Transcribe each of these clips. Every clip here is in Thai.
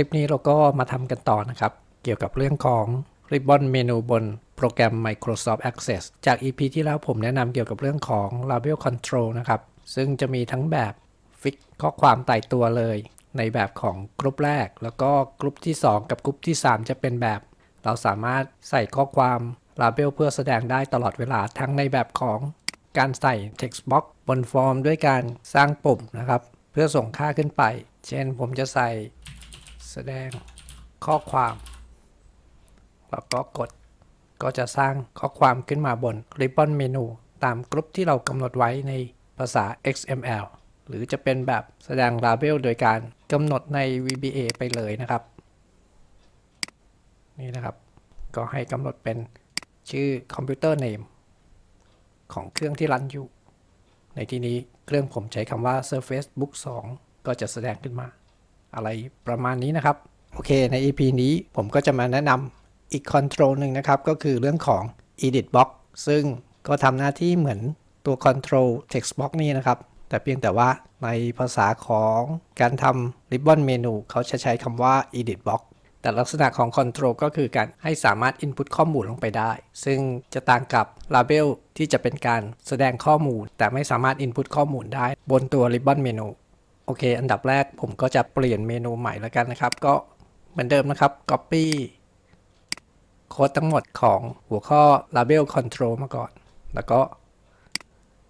ลิปนี้เราก็มาทำกันต่อนะครับ เกี่ยวกับเรื่องของ Ribbon เมนูบนโปรแกรม Microsoft Access จาก EP ที่แล้วผมแนะนำเกี่ยวกับเรื่องของ Label Control นะครับ ซึ่งจะมีทั้งแบบฟิกข้อความตายตัวเลย ในแบบของกลุ่มแรก แล้วก็กลุ่มที่ 2 กับกลุ่มที่ 3 จะเป็นแบบ เราสามารถใส่ข้อความ Label เพื่อแสดงได้ตลอดเวลาทั้งในแบบของการใส่ text box บนฟอร์มด้วยการสร้างปุ่มนะครับ เพื่อส่งค่าขึ้นไป เช่นผมจะใส่ แสดงข้อความแล้วก็กดก็จะสร้างข้อความขึ้นมาบน Ribbon Menu ตามกลุ่มที่เรากำหนดไว้ในภาษา XML หรือจะเป็นแบบแสดง Label โดยการกำหนดใน VBA ไปเลยนะครับ นี่นะครับ ก็ให้กำหนดเป็นชื่อ Computer Name ของเครื่องที่รันอยู่ ในที่นี้เครื่องผมใช้คำว่า Surface Book 2 ก็จะแสดงขึ้นมา อะไรประมาณนี้นะครับ โอเคใน EP นี้ผมก็จะมาแนะนำอีก Control หนึ่งนะครับ ก็คือเรื่องของ Edit Box ซึ่งก็ทำหน้าที่เหมือนตัว Control Text Box นี่นะครับ แต่เพียงแต่ว่าในภาษาของการทำ Ribbon Menu เขาจะใช้คำว่า Edit Box แต่ลักษณะของ Control ก็คือการให้สามารถ Input ข้อมูลลงไปได้ ซึ่งจะต่างกับ Label ที่จะเป็นการแสดงข้อมูล แต่ไม่สามารถ Input ข้อมูลได้บนตัว Ribbon Menu โอเค อันดับแรกผมก็จะเปลี่ยนเมนูใหม่แล้วกันนะครับ ก็เหมือนเดิมนะครับ Copy โค้ดทั้งหมดของหัวข้อ Label Control มาก่อน แล้วก็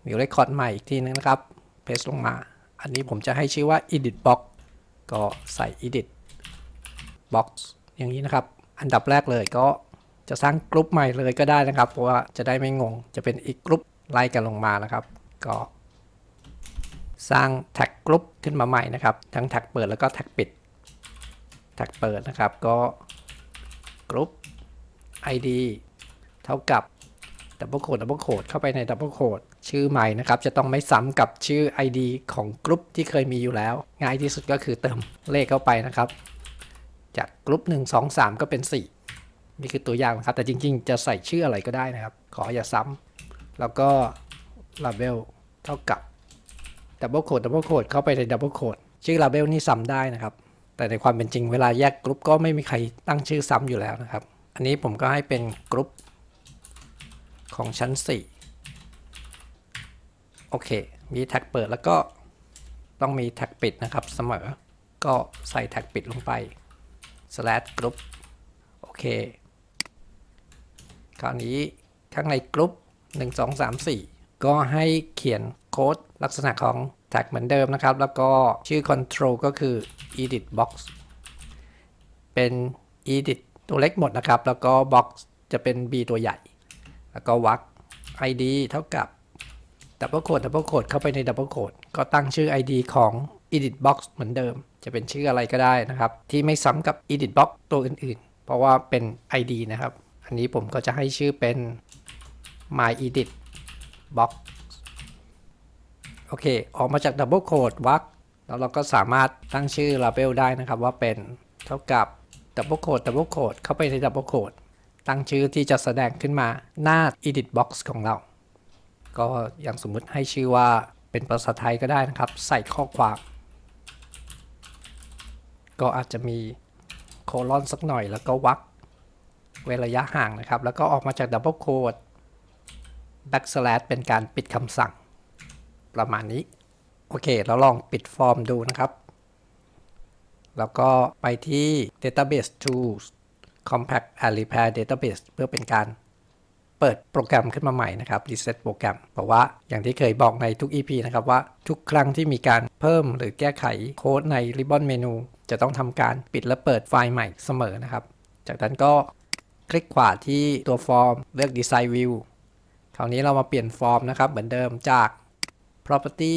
มีเรคคอร์ดใหม่อีกทีนึงนะครับ paste ลงมา อันนี้ผมจะให้ชื่อว่า edit box ก็ใส่ edit box อย่างนี้นะครับ อันดับแรกเลยก็จะสร้างกลุ่มใหม่เลยก็ได้นะครับ เพราะว่าจะได้ไม่งง จะเป็นอีกกลุ่มไล่กันลงมานะครับ ก็ สร้างแท็กกลุ่มขึ้นมาใหม่นะครับ ทั้งแท็กเปิดแล้วก็แท็กปิด แท็กเปิดนะครับก็กลุ่ม id เท่ากับดับเบิลโคดดับเบิลโคดเข้าไปในดับเบิลโคดชื่อใหม่นะครับ จะต้องไม่ซ้ำกับชื่อ ID ของกลุ่มที่เคยมีอยู่แล้ว ง่ายที่สุดก็คือเติมเลขเข้าไปนะครับ จากกลุ่ม1 2 3 ก็เป็น 4 นี่คือตัวอย่างนะครับ แต่จริง ๆ จะใส่ชื่ออะไรก็ได้นะครับ ขออย่าซ้ำแล้วก็ label เท่ากับ ดับเบิลโคดดับเบิลโคดเข้าไปในดับเบิลโคดชื่อ label นี่ซ้ำได้นะครับ แต่ในความเป็นจริงเวลาแยกกลุ่มก็ไม่มีใครตั้งชื่อซ้ำอยู่แล้วนะครับ อันนี้ผมก็ให้เป็นกลุ่มของชั้น 4 โอเค มีแท็กเปิดแล้วก็ต้องมีแท็กปิดนะครับเสมอ ก็ใส่แท็กปิดลงไป slash group โอเค คราวนี้ข้างในกลุ่ม1 2 3 4 ก็ให้เขียน โค้ดลักษณะของแท็กเหมือนเดิมนะครับ แล้วก็ชื่อ control ก็คือ edit box เป็น edit ตัวเล็กหมดนะครับ แล้วก็ box จะเป็น b ตัวใหญ่ แล้วก็วัก id เท่ากับ double quote double quote เข้าไปใน double quote ก็ตั้งชื่อ id ของ edit box เหมือนเดิม จะเป็นชื่ออะไรก็ได้นะครับ ที่ไม่ซ้ำกับ edit box ตัวอื่นๆ เพราะว่าเป็น id นะครับ อันนี้ผมก็จะให้ชื่อเป็น my edit box โอเค ออกมาจาก double quote วักแล้วเราก็สามารถตั้งชื่อ label ได้นะครับว่าเป็นเท่ากับ double quote double quote เข้าไปใน double quote ตั้งชื่อที่จะแสดงขึ้นมาหน้า edit box ของเรา ก็อย่างสมมุติให้ชื่อว่าเป็นภาษาไทยก็ได้นะครับ ใส่ข้อความ ก็อาจจะมีโคลอนสักหน่อยแล้วก็วักเว้นระยะห่างนะครับ แล้วก็ออกมาจากดับเบิลโคด backslash เป็นการปิดคำสั่ง ประมาณนี้ โอเค เราลองปิดฟอร์มดูนะครับ แล้วก็ไปที่ database tools compact and repair database เพื่อเป็นการเปิดโปรแกรมขึ้นมาใหม่นะครับ reset โปรแกรมเพราะว่าอย่างที่เคยบอกในทุก EP นะครับว่าทุกครั้งที่มีการเพิ่มหรือแก้ไขโค้ดใน Ribbon Menu จะต้องทำการปิดและเปิดไฟล์ใหม่เสมอนะครับ จากนั้นก็คลิกขวาที่ตัวฟอร์มเลือก Design View คราวนี้เรามาเปลี่ยนฟอร์มนะครับเหมือนเดิมจาก Property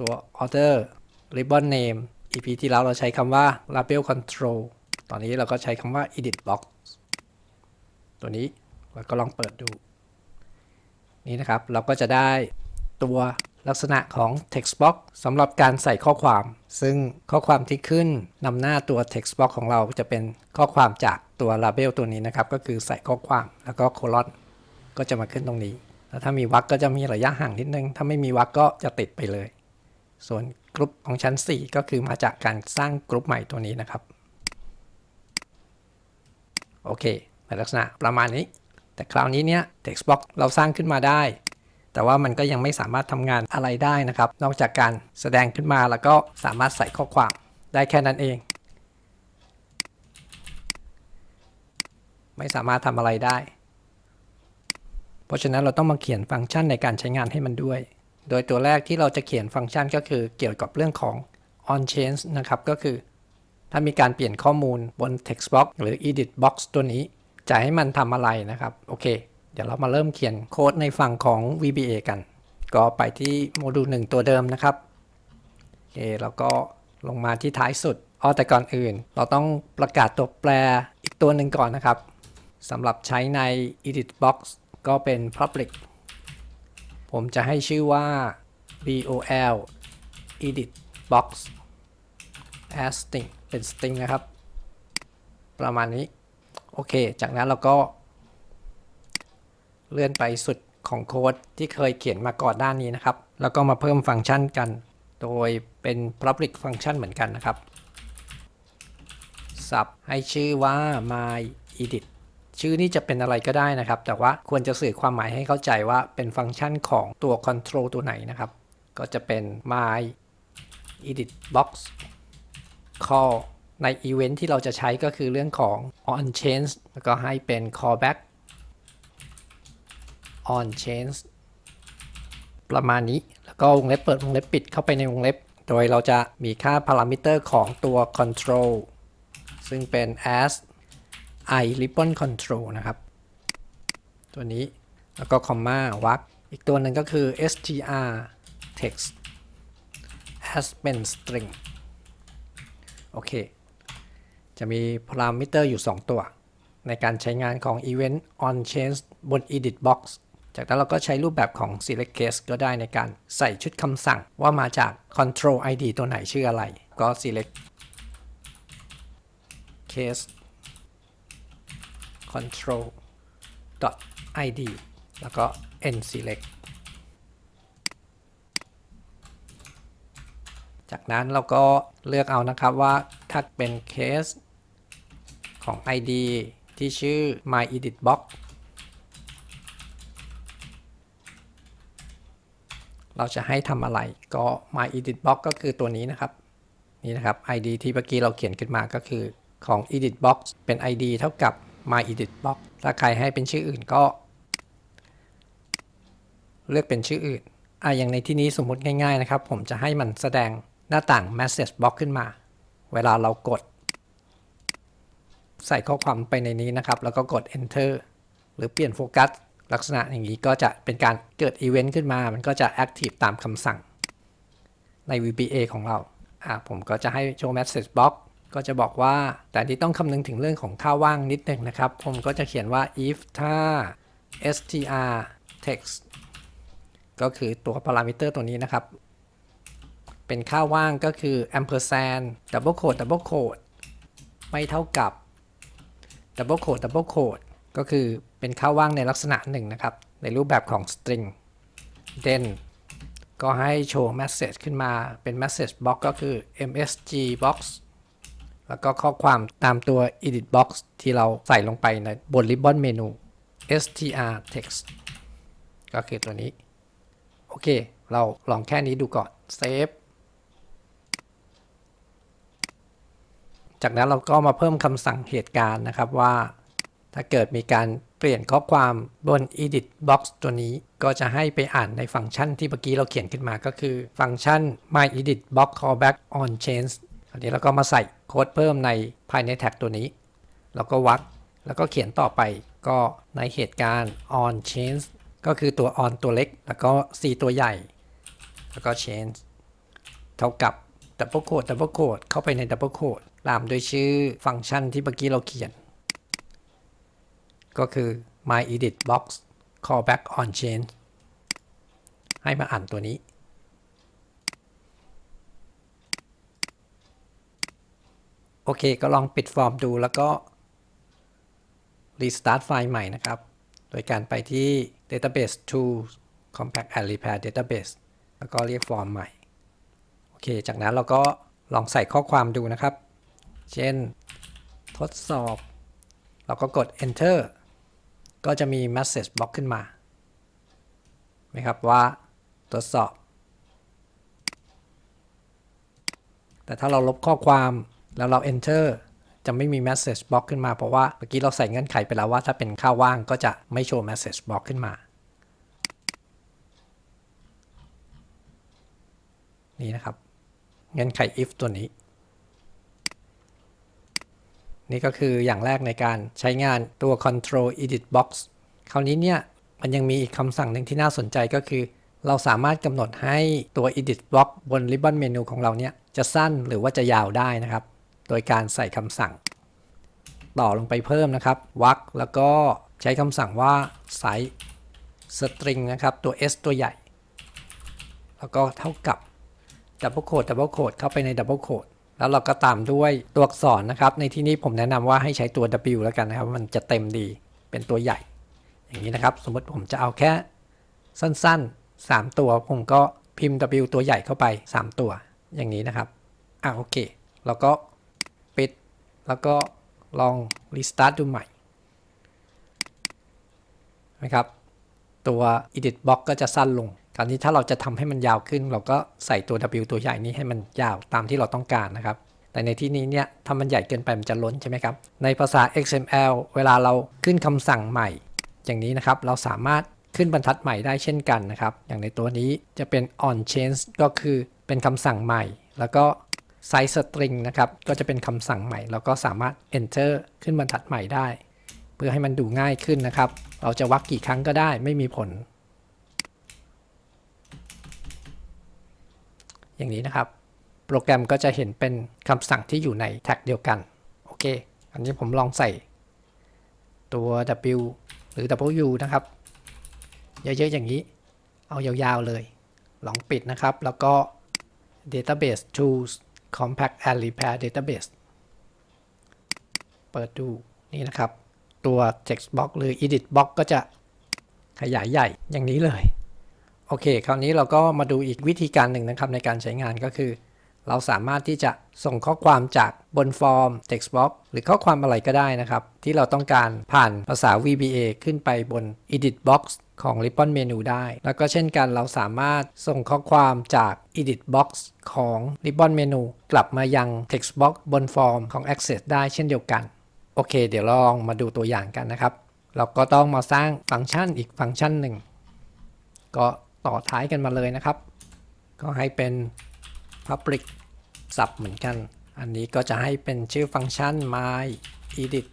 ตัว Order Ribbon Name EP ที่แล้วเราใช้คำว่า Label Control ตอนนี้เราก็ใช้คำว่า Edit Box ตัวนี้เราก็ลองเปิดดู นี่นะครับเราก็จะได้ตัวลักษณะของ text box สำหรับการใส่ข้อความ ซึ่งข้อความที่ขึ้นนำหน้าตัว text box ของเราจะเป็นข้อความจากตัว label ตัวนี้นะครับ ก็คือใส่ข้อความแล้วก็โคลอนก็จะมาขึ้นตรงนี้ แล้วถ้ามีวรรคก็จะมีระยะห่างนิดนึง ถ้าไม่มีวรรคก็จะติดไปเลย ส่วนกลุ่มของชั้น 4 ก็คือมาจากการสร้างกลุ่มใหม่ตัวนี้นะครับ โอเคในลักษณะประมาณนี้ แต่คราวนี้เนี่ย Textbox เราสร้างขึ้นมาได้ แต่ว่ามันก็ยังไม่สามารถทำงานอะไรได้นะครับ นอกจากการแสดงขึ้นมาแล้วก็สามารถใส่ข้อความได้แค่นั้นเอง ไม่สามารถทำอะไรได้ เพราะฉะนั้นเราต้องมาเขียนฟังก์ชันในการใช้งานให้มันด้วย โดยตัวแรกที่เราจะเขียนฟังก์ชันก็คือเกี่ยวกับเรื่องของ on change นะครับ ก็คือ ถ้ามีการเปลี่ยนข้อมูลบน text box หรือ edit box ตัวนี้ จะให้มันทำอะไรนะครับ โอเค เดี๋ยวเรามาเริ่มเขียนโค้ดในฝั่งของ VBA กัน ก็ไปที่โมดูล1ตัวเดิมนะครับโอเคแล้วก็ลงมาที่ท้ายสุดอ๋อแต่ก่อนอื่น เราต้องประกาศตัวแปรอีกตัวหนึ่งก่อนนะครับสำหรับใช้ใน edit box ก็เป็น public ผมจะให้ชื่อว่า bol edit box as string เป็น string นะครับ ประมาณนี้ โอเค จากนั้นเราก็ เลื่อนไปสุดของโค้ดที่เคยเขียนมาก่อนด้านนี้นะครับ แล้วก็มาเพิ่มฟังก์ชันกัน โดยเป็น public function เหมือนกันนะครับ สับให้ชื่อว่า my edit ชื่อนี้จะเป็นอะไรก็ได้นะครับ แต่ว่าควรจะสื่อความหมายให้เข้าใจว่าเป็นฟังก์ชันของตัว control ตัวไหนนะครับ ก็จะเป็น my edit box call ใน event ที่เราจะใช้ก็คือเรื่องของ on change แล้วก็ให้เป็น callback on change ประมาณนี้ แล้วก็วงเล็บเปิดวงเล็บปิดเข้าไปในวงเล็บ โดยเราจะมีค่า parameter ของตัว control ซึ่งเป็น as i ribbon control นะครับ ตัวนี้แล้วก็คอมมาวักอีกตัวหนึ่งก็คือ str text as เป็น string โอเค จะมี parameter อยู่ 2 ตัว ในการใช้งานของ event on change บน edit box จากนั้นเราก็ใช้รูปแบบของ select case ก็ได้ในการใส่ชุดคำสั่งว่ามาจาก control id ตัวไหนชื่ออะไร ก็ select case control id แล้วก็ n select จากนั้นเราก็เลือกเอานะครับว่าถ้าเป็นเคสของ id ที่ชื่อ my edit box เราจะให้ทำอะไรก็ my edit box ก็คือตัวนี้นะครับ นี่นะครับ id ที่เมื่อกี้เราเขียนขึ้นมาก็คือของ edit box เป็น id เท่ากับ my edit box ถ้าใครให้เป็นชื่ออื่นก็ เลือกเป็นชื่ออื่นอะอย่างในที่นี้สมมุติง่ายๆนะครับ ผมจะให้มันแสดงหน้าต่าง message box ขึ้นมา เวลาเรากด ใส่ข้อความไปในนี้นะครับ แล้วก็กด enter หรือเปลี่ยนโฟกัสลักษณะอย่างนี้ก็จะเป็นการเกิดอีเวนต์ขึ้นมา มันก็จะ active ตามคำสั่งใน VBA ของเราอะผมก็จะให้โชว์ message box ก็จะบอกว่า แต่ที่ต้องคำนึงถึงเรื่องของค่าว่างนิดหนึ่งนะครับ ผมก็จะเขียนว่า if ถ้า str text ก็คือตัว parameter ตัวนี้นะครับ เป็นค่าว่างก็คือ ampersand double quote double quote ไม่เท่ากับ double quote double quote ก็คือเป็นค่าว่างในลักษณะหนึ่งนะครับ ในรูปแบบของ string then ก็ให้โชว์ message ขึ้นมาเป็น message box ก็คือ msg box แล้วก็ข้อความตามตัว edit box ที่เราใส่ลงไปในบน ribbon เมนู str text ก็คือตัวนี้ โอเค เราลองแค่นี้ดูก่อนเซฟจากนั้นเราก็มาเพิ่มคำสั่งเหตุการณ์นะครับว่า ถ้าเกิดมีการเปลี่ยนข้อความบน edit box ตัวนี้ก็จะให้ไปอ่านในฟังก์ชันที่เมื่อกี้เราเขียนขึ้นมาก็คือฟังก์ชัน my edit box callback on change อันนี้เราก็มาใส่โค้ดเพิ่มในภายในแท็กตัวนี้ แล้วก็วักแล้วก็เขียนต่อไปก็ในเหตุการณ์ on change ก็คือตัว on ตัวเล็ก แล้วก็ c ตัวใหญ่ แล้วก็ change เท่ากับ double quote double quote เข้าไปใน double quote ตามด้วยชื่อฟังก์ชันที่เมื่อกี้เราเขียน ก็คือ my edit box callback on change ให้มาอ่านตัวนี้ โอเค ก็ลองปิดฟอร์มดูแล้วก็ restart ไฟล์ใหม่นะครับ โดยการไปที่ database tools compact and repair database แล้วก็เรียกฟอร์มใหม่ โอเค จากนั้นเราก็ลองใส่ข้อความดูนะครับ เช่น ทดสอบ เราก็กด enter ก็จะมี message box ขึ้นมานะครับว่าตรวจสอบ แต่ถ้าเราลบข้อความ แล้วเรา enter จะไม่มี message box ขึ้นมา เพราะว่าเมื่อกี้เราใส่เงื่อนไขไปแล้วว่าถ้าเป็นค่าว่างก็จะไม่โชว์ message box ขึ้นมา นี่นะครับ เงื่อนไข if ตัวนี้ นี่ก็คืออย่างแรกในการใช้งานตัว control edit box คราวนี้เนี่ย มันยังมีอีกคำสั่งหนึ่งที่น่าสนใจก็คือ เราสามารถกำหนดให้ตัว edit box บน ribbon menu ของเราเนี่ยจะสั้นหรือว่าจะยาวได้นะครับ โดยการใส่คำสั่ง ต่อลงไปเพิ่มนะครับวรรคแล้วก็ใช้คำสั่งว่า size string นะครับตัว s ตัวใหญ่ แล้วก็เท่ากับ double quote double quote เข้าไปใน double quote แล้วเราก็ตามด้วยตัวอักษรนะครับ ในที่นี้ผมแนะนำว่าให้ใช้ตัว W แล้วกันนะครับ มันจะเต็มดีเป็นตัวใหญ่ อย่างนี้นะครับ สมมติผมจะเอาแค่สั้นๆ 3 ตัว ผมก็พิมพ์ W ตัวใหญ่เข้าไป 3 ตัว อย่างนี้นะครับ อะโอเค แล้วก็ แล้วก็ลอง restart ดูใหม่นะครับ ตัว edit box ก็จะสั้นลงคราวนี้ถ้าเราจะทำให้มันยาวขึ้น เราก็ใส่ตัว W ตัวใหญ่นี้ให้มันยาวตามที่เราต้องการนะครับ แต่ในที่นี้เนี่ยถ้ามันใหญ่เกินไปมันจะล้นใช่ไหมครับ ในภาษา XML เวลาเราขึ้นคำสั่งใหม่ อย่างนี้นะครับ เราสามารถขึ้นบรรทัดใหม่ได้เช่นกันนะครับ อย่างในตัวนี้จะเป็น on change ก็คือเป็นคำสั่งใหม่ แล้วก็ size string นะครับ ก็จะเป็นคำสั่งใหม่ แล้วก็สามารถ enter ขึ้นบรรทัดใหม่ได้ เพื่อให้มันดูง่ายขึ้นนะครับ เราจะวักกี่ครั้งก็ได้ไม่มีผล อย่างนี้นะครับ โปรแกรมก็จะเห็นเป็นคำสั่งที่อยู่ในแท็กเดียวกัน โอเค อันนี้ผมลองใส่ตัว W หรือ W นะครับ เยอะๆอย่างนี้ เอายาวๆเลย ลองปิดนะครับ แล้วก็ Database Tools Compact and Repair Database เปิดดูนี่นะครับ ตัว text box หรือ edit box ก็จะขยายใหญ่อย่างนี้เลย โอเค คราวนี้เราก็มาดูอีกวิธีการหนึ่งนะครับในการใช้งานก็คือ เราสามารถที่จะส่งข้อความจากบนฟอร์ม text box หรือข้อความอะไรก็ได้นะครับ ที่เราต้องการผ่านภาษา VBA ขึ้นไปบน edit box ของ Ribbon Menu ได้ แล้วก็เช่นกันเราสามารถส่งข้อความจาก edit box ของ Ribbon Menu กลับมายัง text box บนฟอร์มของ Access ได้เช่นเดียวกัน โอเค เดี๋ยวลองมาดูตัวอย่างกันนะครับ เราก็ต้องมาสร้างฟังก์ชันอีกฟังก์ชันหนึ่ง ก็ต่อท้ายกันมาเลยนะครับ ก็ให้เป็น public sub เหมือนกัน อันนี้ก็จะให้เป็นชื่อฟังก์ชัน my edit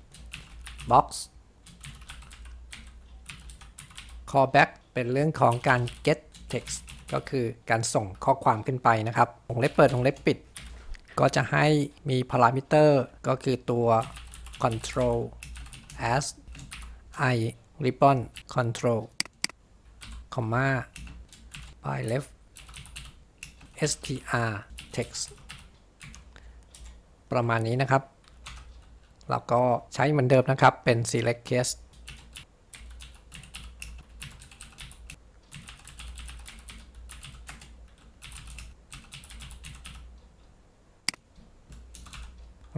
box callback เป็นเรื่องของการ get text ก็คือการส่งข้อความขึ้นไปนะครับวงเล็บเปิดวงเล็บปิด ก็จะให้มีพารามิเตอร์ก็คือตัว control as i ribbon control comma by left str text ประมาณนี้นะครับ เราก็ใช้เหมือนเดิมนะครับเป็น select case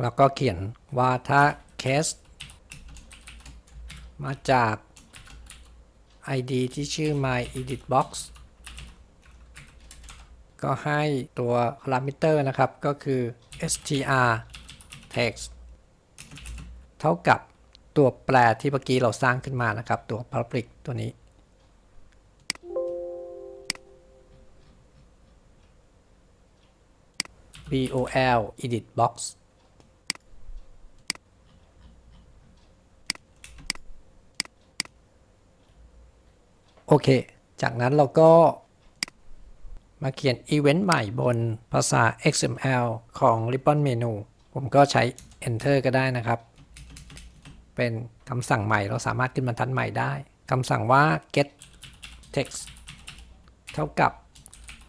แล้วก็เขียนว่าถ้า case มาจาก id ที่ชื่อ my edit box ก็ให้ตัว parameter นะครับ ก็คือ str text เท่ากับตัวแปรที่เมื่อกี้เราสร้างขึ้นมานะครับ ตัว public ตัวนี้ bol edit box โอเค จากนั้นเราก็มาเขียนอีเวนต์ใหม่บนภาษา XML ของ Ribbon Menu ผมก็ใช้ Enter ก็ได้นะครับ เป็นคำสั่งใหม่เราสามารถขึ้นบรรทัดใหม่ได้คำสั่งว่า get text เท่ากับ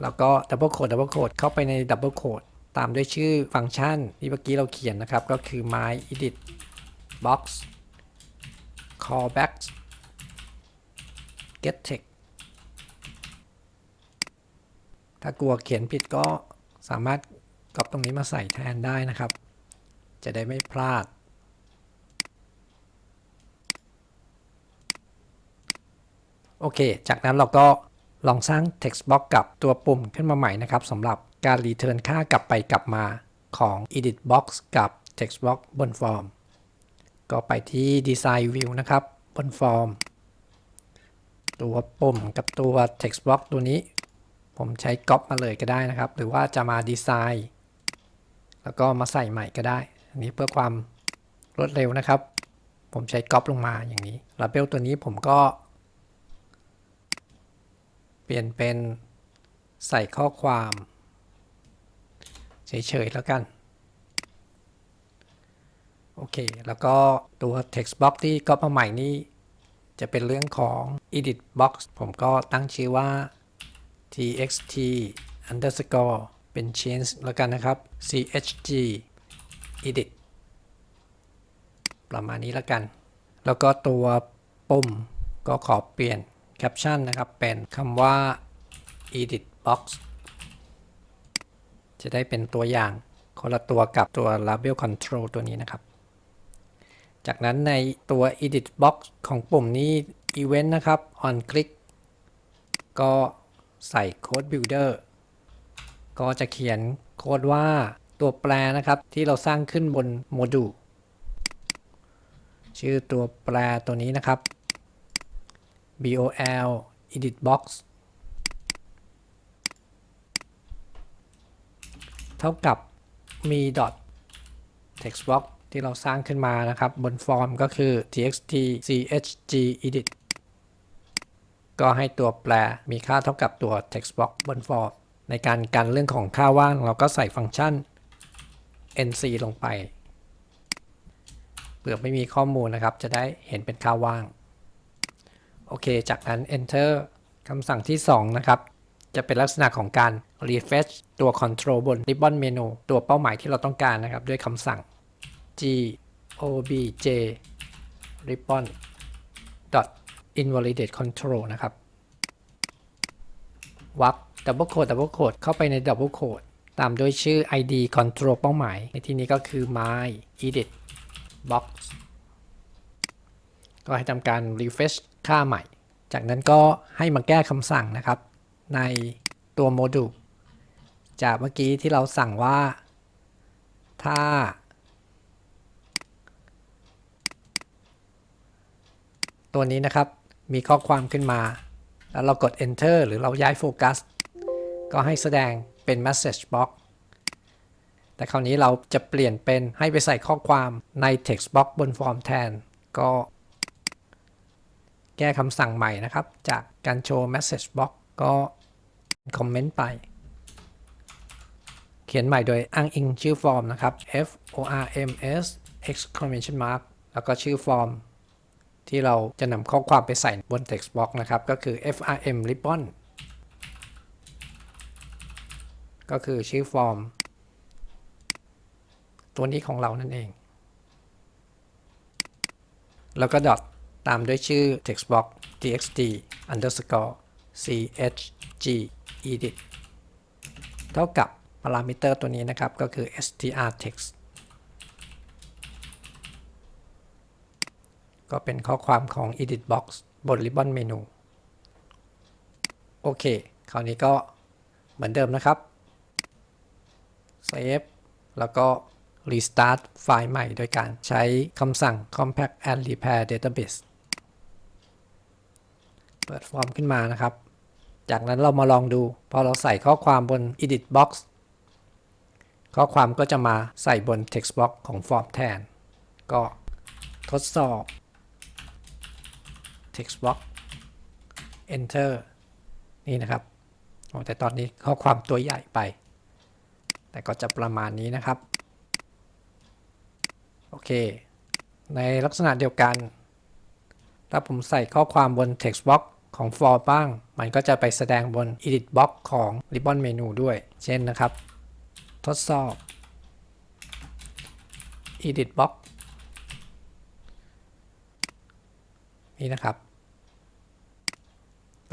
แล้วก็ double quote double quote เข้าไปใน double quote ตามด้วยชื่อฟังก์ชันที่เมื่อกี้เราเขียนนะครับ ก็คือ my edit box callback get text ถ้ากลัวเขียนผิดก็สามารถกรอบตรงนี้มาใส่แทนได้นะครับ จะได้ไม่พลาด โอเค จากนั้นเราก็ลองสร้าง text box กับตัวปุ่มขึ้นมาใหม่นะครับสำหรับการรีเทิร์นค่ากลับไปกลับมาของ edit box กับ text box บนฟอร์ม ก็ไปที่ design view นะครับ บนฟอร์ม ตัวปุ่มกับตัว text box ตัวนี้ ผมใช้ก๊อปมาเลยก็ได้นะครับ หรือว่าจะมาดีไซน์แล้วก็มาใส่ใหม่ก็ได้ อันนี้เพื่อความรวดเร็วนะครับ ผมใช้ก๊อปลงมาอย่างนี้ลาเบลตัวนี้ผมก็ เปลี่ยนเป็นใส่ข้อความเฉยๆแล้วกัน โอเค แล้วก็ตัว text box ที่ก๊อปมาใหม่นี้ จะเป็นเรื่องของ edit box ผมก็ตั้งชื่อว่า txt underscore เป็น change แล้วกันนะครับ chg edit ประมาณนี้แล้วกัน แล้วก็ตัวปุ่มก็ขอเปลี่ยน caption นะครับ เป็นคำว่า edit box จะได้เป็นตัวอย่างคนละตัวกับตัว label control ตัวนี้นะครับ จากนั้นในตัว edit box ของปุ่มนี้ event นะครับ on click ก็ใส่ code builder ก็จะเขียนโค้ดว่าตัวแปรนะครับที่เราสร้างขึ้นบนโมดูลชื่อตัวแปรตัวนี้นะครับ bol edit box เท่ากับมี dot text box ที่เราสร้างขึ้นมานะครับ บนฟอร์มก็คือ txt chg edit ก็ให้ตัวแปรมีค่าเท่ากับตัว text box บนฟอร์ม ในการกันเรื่องของค่าว่างเราก็ใส่ฟังก์ชัน nc ลงไปเผื่อไม่มีข้อมูลนะครับ จะได้เห็นเป็นค่าว่าง โอเค จากนั้น enter คำสั่งที่ 2 นะครับ จะเป็นลักษณะของการ refresh ตัว control บน ribbon menu ตัวเป้าหมายที่เราต้องการนะครับ ด้วยคำสั่ง g obj ribbon dot invalidate control นะครับวัก double quote double quote เข้าไปใน double quote ตามด้วยชื่อ id control เป้าหมาย ในที่นี้ก็คือ my edit box ก็ให้ทำการ refresh ค่าใหม่ จากนั้นก็ให้มาแก้คำสั่งนะครับ ในตัวโมดูลจากเมื่อกี้ที่เราสั่งว่าถ้า ตัวนี้นะครับมีข้อความขึ้นมา แล้วเรากด enter หรือเราย้ายโฟกัส ก็ให้แสดงเป็น message box แต่คราวนี้เราจะเปลี่ยนเป็นให้ไปใส่ข้อความใน text box บนฟอร์มแทน ก็แก้คำสั่งใหม่นะครับ จากการโชว์ message box ก็คอมเมนต์ไป เขียนใหม่โดยอ้างอิงชื่อฟอร์มนะครับ f o r m s exclamation mark แล้วก็ชื่อฟอร์ม ที่เราจะนำข้อความไปใส่บน text box นะครับ ก็คือ frm ribbon ก็คือชื่อฟอร์ม ตัวนี้ของเรานั่นเอง แล้วก็ dot ตามด้วยชื่อ text box txt underscore chg edit เท่ากับพารามิเตอร์ตัวนี้นะครับ ก็คือ str text ก็เป็นข้อความของ edit box บน ribbon menu โอเค คราวนี้ก็เหมือนเดิมนะครับ save แล้วก็ restart ไฟล์ใหม่โดยการใช้คำสั่ง compact and repair database เปิดฟอร์มขึ้นมานะครับ จากนั้นเรามาลองดู พอเราใส่ข้อความบน edit box ข้อความก็จะมาใส่บน text box ของฟอร์มแทน ก็ทดสอบ text box enter นี่นะครับแต่ตอนนี้ข้อความตัวใหญ่ไป แต่ก็จะประมาณนี้นะครับ โอเค ในลักษณะเดียวกัน ถ้าผมใส่ข้อความบน text box ของ for บ้าง มันก็จะไปแสดงบน edit box ของ ribbon menu ด้วย เช่นนะครับ ทดสอบ edit box นี่นะครับ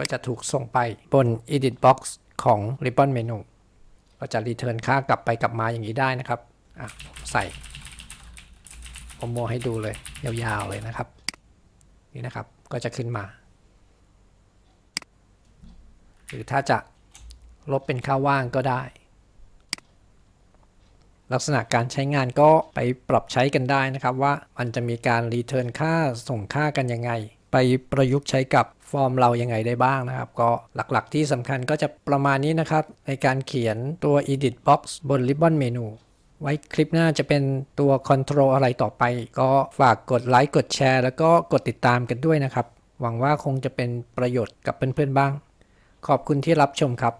ก็จะถูกส่งไปบน edit box ของ ribbon menu ก็จะ return ค่ากลับไปกลับมาอย่างนี้ได้นะครับใส่ผมโมให้ดูเลยยาวๆเลยนะครับ นี่นะครับก็จะขึ้นมา หรือถ้าจะลบเป็นค่าว่างก็ได้ ลักษณะการใช้งานก็ไปปรับใช้กันได้นะครับว่ามันจะมีการรีเทิร์นค่าส่งค่ากันยังไง ไปประยุกต์ใช้กับฟอร์มเรายังไงได้บ้างนะครับ ก็หลักๆที่สำคัญก็จะประมาณนี้นะครับ ในการเขียนตัว edit box บน ribbon menu ไว้คลิปหน้าจะเป็นตัว control อะไรต่อไป ก็ฝากกดไลค์กดแชร์ แล้วก็กดติดตามกันด้วยนะครับ หวังว่าคงจะเป็นประโยชน์กับเพื่อนๆบ้าง ขอบคุณที่รับชมครับ